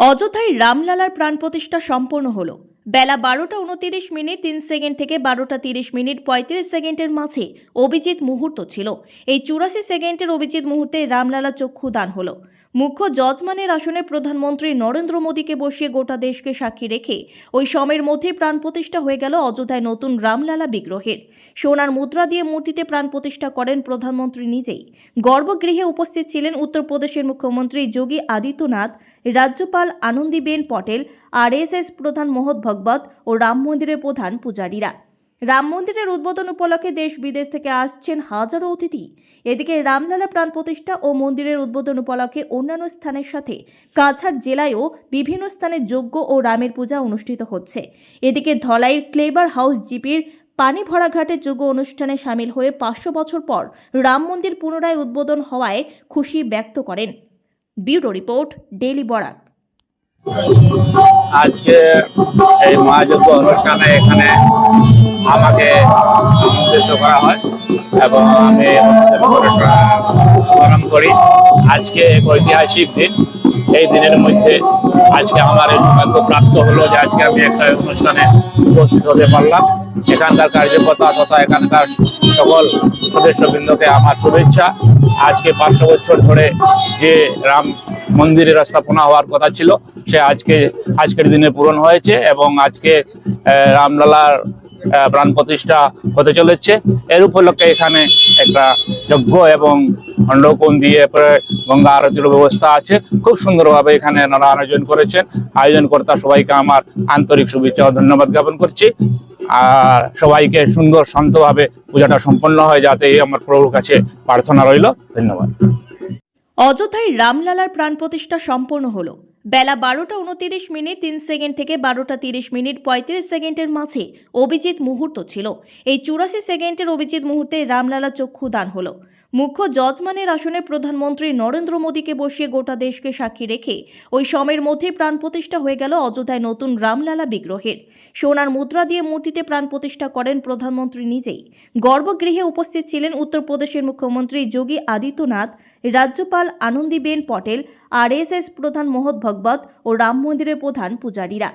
অযোধ্যায় রামলালার প্রাণ প্রতিষ্ঠা সম্পন্ন হলো। বেলা বারোটা উনতিরিশ মিনিট তিন সেকেন্ড থেকে বারোটা তিরিশ মিনিট পঁয়ত্রিশ সেকেন্ডের মাঝে অভিজিৎ মুহূর্ত ছিল। এই চুরাশি সেকেন্ডের অভিজিৎ মুহূর্তে রামলালা চক্ষু দান হলো। মুখ্য জজমানের আসনে প্রধানমন্ত্রী নরেন্দ্র মোদীকে বসিয়ে গোটা দেশকে সাক্ষী রেখে ওই সময়ের মধ্যে প্রাণ প্রতিষ্ঠা হয়ে গেল অযোধ্যায় নতুন রামলালা বিগ্রহের। সোনার মুদ্রা দিয়ে মূর্তিতে প্রাণ প্রতিষ্ঠা করেন প্রধানমন্ত্রী নিজেই। গর্ভগৃহে উপস্থিত ছিলেন উত্তরপ্রদেশের মুখ্যমন্ত্রী যোগী আদিত্যনাথ, রাজ্যপাল আনন্দীবেন পটেল, আরএসএস প্রধান মোহন ভগবত ও রাম মন্দিরের প্রধান পূজারীরা। রাম মন্দিরের উদ্বোধন উপলক্ষে দেশ বিদেশ থেকে আসছেন হাজারো অতিথি। এদিকে রামলালা প্রাণ প্রতিষ্ঠা ও মন্দিরের উদ্বোধন উপলক্ষে অন্যান্য স্থানের সাথে কাছাড় জেলায়ও বিভিন্ন স্থানে যজ্ঞ ও রামের পূজা অনুষ্ঠিত হচ্ছে। এদিকে ধলাইয়ের ক্লেবার হাউস জিপির পানি ভরা ঘাটে যোগ্য অনুষ্ঠানে সামিল হয়ে পাঁচশো বছর পর রাম মন্দির পুনরায় উদ্বোধন হওয়ায় খুশি ব্যক্ত করেন। Bureau report, daily Barak. আজকে এই মহাযজ্ঞ অনুষ্ঠানে এখানে আমাকে আমন্ত্রিত করা হয় এবং আমি স্মরণ করি, আজকে এক ঐতিহাসিক দিন। এই দিনের মধ্যে আজকে আমার এই সৌভাগ্য প্রাপ্ত হলো যে আজকে আমি একটা অনুষ্ঠানে উপস্থিত হতে পারলাম। এখানকার কার্যকর্তা তথা এখানকার সকল সদস্যবৃন্দকে আমার শুভেচ্ছা। আজকে পাঁচশো বছর ধরে যে রাম মন্দিরের স্থাপনা হওয়ার কথা ছিল সে আজকে, আজকের দিনে পূরণ হয়েছে এবং আজকে রামলালার প্রাণ প্রতিষ্ঠা হতে চলেছে। এর উপলক্ষে এখানে একটা যজ্ঞ এবং অন্নকোণ দিয়ে পরে, গঙ্গা আরতির ব্যবস্থা আছে। খুব সুন্দরভাবে এখানে এনারা আয়োজন করেছেন। আয়োজন কর্তা সবাইকে আমার আন্তরিক শুভেচ্ছা ও ধন্যবাদ জ্ঞাপন করছি। আর সবাইকে সুন্দর শান্তভাবে পূজাটা সম্পন্ন হয় যাতে এই আমার প্রভুর কাছে প্রার্থনা রইল। ধন্যবাদ। অযোধ্যায় রামলালার প্রাণ প্রতিষ্ঠা সম্পন্ন হলো। বেলা বারোটা উনতিরিশ মিনিট তিন সেকেন্ড থেকে বারোটা তিরিশ মিনিট পঁয়ত্রিশ সেকেন্ডের মাঝে অভিজিৎ মুহূর্ত ছিল। এই চুরাশি সেকেন্ডের অভিজিৎ মুহূর্তে রামলালা চক্ষু দান হলো। মুখ্য জজমানের আসনে প্রধানমন্ত্রী নরেন্দ্র মোদীকে বসিয়ে গোটা দেশকে সাক্ষী রেখে ওই সময়ের মধ্যে প্রাণ প্রতিষ্ঠা হয়ে গেল অযোধ্যায় নতুন রামলালা বিগ্রহের। সোনার মুদ্রা দিয়ে মূর্তিতে প্রাণ প্রতিষ্ঠা করেন প্রধানমন্ত্রী নিজেই। গর্ভগৃহে উপস্থিত ছিলেন উত্তরপ্রদেশের মুখ্যমন্ত্রী যোগী আদিত্যনাথ, রাজ্যপাল আনন্দীবেন পটেল, আরএসএস প্রধান মোহন ভগবত ও রাম মন্দিরের প্রধান পূজারীরা।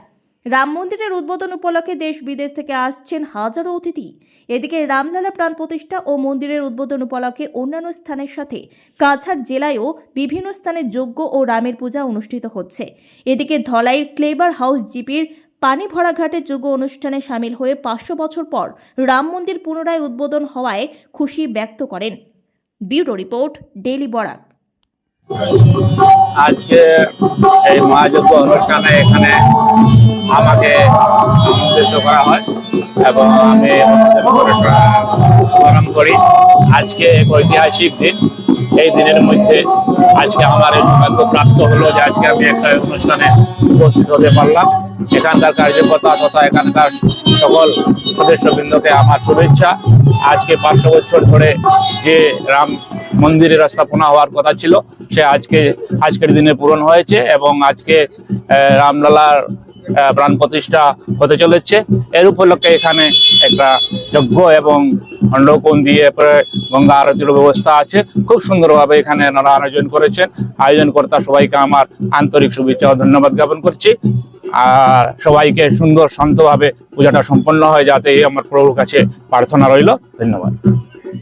রাম মন্দিরের উদ্বোধন উপলক্ষে দেশ বিদেশ থেকে আসছেন হাজারো অতিথি। এদিকে রামলালা প্রাণ প্রতিষ্ঠা ও মন্দিরের উদ্বোধন উপলক্ষে অন্যান্য স্থানের সাথে কাছাড় জেলায়ও বিভিন্ন স্থানে যজ্ঞ ও রামের পূজা অনুষ্ঠিত হচ্ছে। এদিকে ধলাইয়ের ক্লেবার হাউস জিপির পানি ভরা ঘাটে যোগ্য অনুষ্ঠানে সামিল হয়ে পাঁচশো বছর পর রাম মন্দির পুনরায় উদ্বোধন হওয়ায় খুশি ব্যক্ত করেন। Bureau report, daily Barak. আজকে এই মহাযজ্ঞ অনুষ্ঠানে এখানে আমাকে আমন্ত্রিত করা হয় এবং আমি স্মরণ করি, আজকে এক ঐতিহাসিক দিন। এই দিনের মধ্যে আজকে আমার এই সৌভাগ্য প্রাপ্ত হলো যে আজকে আমি একটা অনুষ্ঠানে উপস্থিত হতে পারলাম। এখানকার কার্যকর্তা তথা এখানকার সকল সদস্যবৃন্দকে আমার শুভেচ্ছা। আজকে পাঁচশো বছর ধরে যে রাম মন্দিরের স্থাপনা হওয়ার কথা ছিল। সে আজকে, আজকের দিনে পূরণ হয়েছে এবং আজকে রামলালার প্রাণ প্রতিষ্ঠা হতে চলেছে। এর উপলক্ষে এখানে একটা যজ্ঞ এবং অন্নকোণ দিয়ে গঙ্গা আরতির ব্যবস্থা আছে। খুব সুন্দরভাবে এখানে এনারা আয়োজন করেছেন। আয়োজন কর্তা সবাইকে আমার আন্তরিক শুভেচ্ছা ও ধন্যবাদ জ্ঞাপন করছি। আর সবাইকে সুন্দর শান্তভাবে পূজাটা সম্পন্ন হয় যাতে এই আমার প্রভুর কাছে প্রার্থনা রইল। ধন্যবাদ।